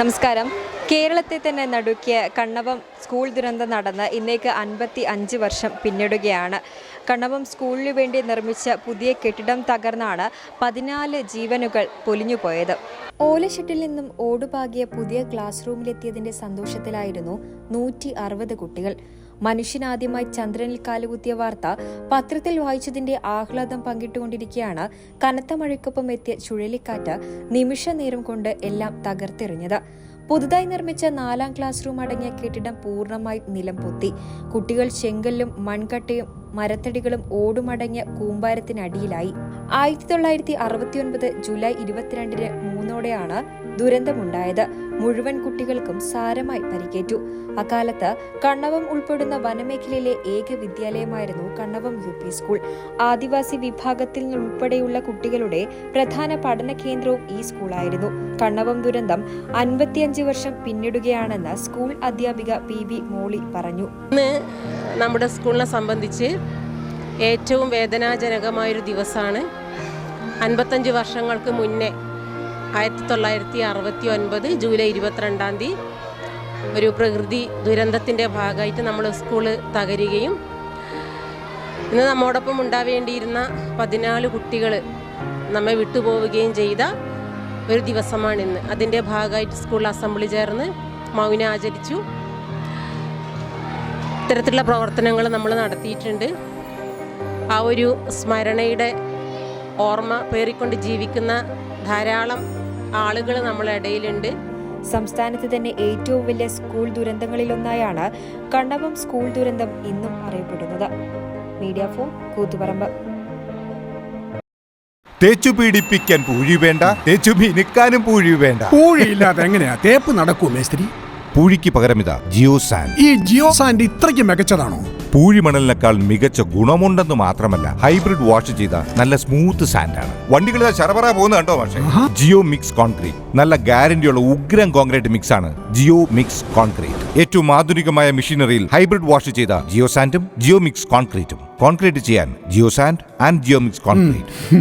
നമസ്കാരം. കേരളത്തെ തന്നെ നടുക്കിയ കണ്ണവം സ്കൂൾ ദുരന്തം നടന്ന് ഇന്നേക്ക് അൻപത്തി അഞ്ച് വർഷം പിന്നിടുകയാണ്. കണ്ണവം സ്കൂളിന് വേണ്ടി നിർമ്മിച്ച പുതിയ കെട്ടിടം തകർന്നാണ് പതിനാല് ജീവനുകൾ പൊലിഞ്ഞുപോയത് ഓലഷെട്ടിൽ നിന്നും ഓടുപാകിയ പുതിയ ക്ലാസ് റൂമിലെത്തിയതിന്റെ സന്തോഷത്തിലായിരുന്നു നൂറ്റി കുട്ടികൾ. മനുഷ്യനാദ്യമായി ചന്ദ്രനിൽ കാലുകുത്തിയ വാർത്ത പത്രത്തിൽ വായിച്ചതിന്റെ ആഹ്ലാദം പങ്കിട്ടുകൊണ്ടിരിക്കുകയാണ് കനത്ത മഴയ്ക്കൊപ്പം എത്തിയ ചുഴലിക്കാറ്റ് നിമിഷ നേരം കൊണ്ട് എല്ലാം തകർത്തെറിഞ്ഞത്. പുതുതായി നിർമ്മിച്ച നാലാം ക്ലാസ് റൂം അടങ്ങിയ കെട്ടിടം പൂർണമായി നിലം പൊത്തി. കുട്ടികൾ ചെങ്കല്ലും മൺകട്ടയും മരത്തടികളും ഓടുമടങ്ങിയ കൂമ്പാരത്തിനടിയിലായി. ആയിരത്തി തൊള്ളായിരത്തി അറുപത്തിയൊൻപത് ജൂലൈ ഇരുപത്തിരണ്ടിന് മൂന്നോടെയാണ് ദുരന്തമുണ്ടായത്. മുഴുവൻ കുട്ടികൾക്കും സാരമായി പരിക്കേറ്റു. അക്കാലത്ത് കണ്ണവം ഉൾപ്പെടുന്ന വനമേഖലയിലെ ഏക വിദ്യാലയമായിരുന്നു കണ്ണവം യു പി സ്കൂൾ. ആദിവാസി വിഭാഗത്തിൽ ഉൾപ്പെടെയുള്ള കുട്ടികളുടെ പ്രധാന പഠന കേന്ദ്രവും ഈ സ്കൂളായിരുന്നു. കണ്ണവം ദുരന്തം അൻപത്തിയഞ്ച് വർഷം പിന്നിടുകയാണെന്ന് സ്കൂൾ അധ്യാപിക പി ബി മോളി പറഞ്ഞു. നമ്മുടെ സ്കൂളിനെ സംബന്ധിച്ച് ഏറ്റവും വേദനാജനകമായൊരു ദിവസമാണ്. അൻപത്തഞ്ച് വർഷങ്ങൾക്ക് മുന്നേ ആയിരത്തി തൊള്ളായിരത്തി അറുപത്തി ഒൻപത് ജൂലൈ ഇരുപത്തിരണ്ടാം തീയതി ഒരു പ്രകൃതി ദുരന്തത്തിന്റെ ഭാഗമായിട്ട് നമ്മൾ സ്കൂൾ തകരുകയും ഇന്ന് നമ്മോടൊപ്പം ഉണ്ടാവേണ്ടിയിരുന്ന പതിനാല് കുട്ടികൾ നമ്മെ വിട്ടുപോവുകയും ചെയ്ത ഒരു ദിവസമാണിന്ന് അതിന്റെ ഭാഗമായിട്ട് സ്കൂൾ അസംബ്ലി ചേർന്ന് മൗനം ആചരിച്ചു. ഇത്തരത്തിലുള്ള പ്രവർത്തനങ്ങൾ നമ്മൾ നടത്തിയിട്ടുണ്ട്. ആ ഒരു സ്മരണയുടെ ഓർമ്മ പേറിക്കൊണ്ട് ജീവിക്കുന്ന ധാരാളം ആളുകൾ നമ്മളെ ഇടയിലുണ്ട്. സംസ്ഥാനത്ത് തന്നെ ഏറ്റവും വലിയ സ്കൂൾ ദുരന്തങ്ങളിലൊന്നായാണ് കണ്ണവം സ്കൂൾ ദുരന്തം ഇന്നും അറിയപ്പെടുന്നത്. Media one Koothuparamba. തേച്ചു പീഡിപ്പിക്കാൻ പൂഴി വേണ്ട തേച്ചു മിനുക്കാനും പൂഴി വേണ്ട. പൂഴിയില്ലാതെ എങ്ങനെയാ? തേപ്പ് നടക്കൂ മേസ്ത്രി? പൂഴിക്ക് പകരം ഇതാ ജിയോ സാൻഡ്. ഈ ജിയോ സാൻഡ് ഇത്രയ്ക്ക് മികച്ചതാണോ? പൂഴിമണലിനേക്കാൾ മികച്ച ഗുണമുണ്ടെന്ന് മാത്രമല്ല ഹൈബ്രിഡ് വാഷ് ചെയ്ത നല്ല സ്മൂത്ത് സാൻഡാണ് വണ്ടികൾ ശരപറ പോകുന്ന കണ്ടോ പക്ഷേ? ജിയോ മിക്സ് കോൺക്രീറ്റ് നല്ല ഗ്യാരണ്ടിയുള്ള ഉഗ്രം കോൺക്രീറ്റ് മിക്സ് ആണ് ജിയോ മിക്സ് കോൺക്രീറ്റ് ഏറ്റവും ആധുനികമായ മെഷീനറിയിൽ ഹൈബ്രിഡ് വാഷ് ചെയ്ത ജിയോ സാൻഡും ജിയോ മിക്സ് കോൺക്രീറ്റും കോൺക്രീറ്റ് ചെയ്യാൻ geo sand and geo mix concrete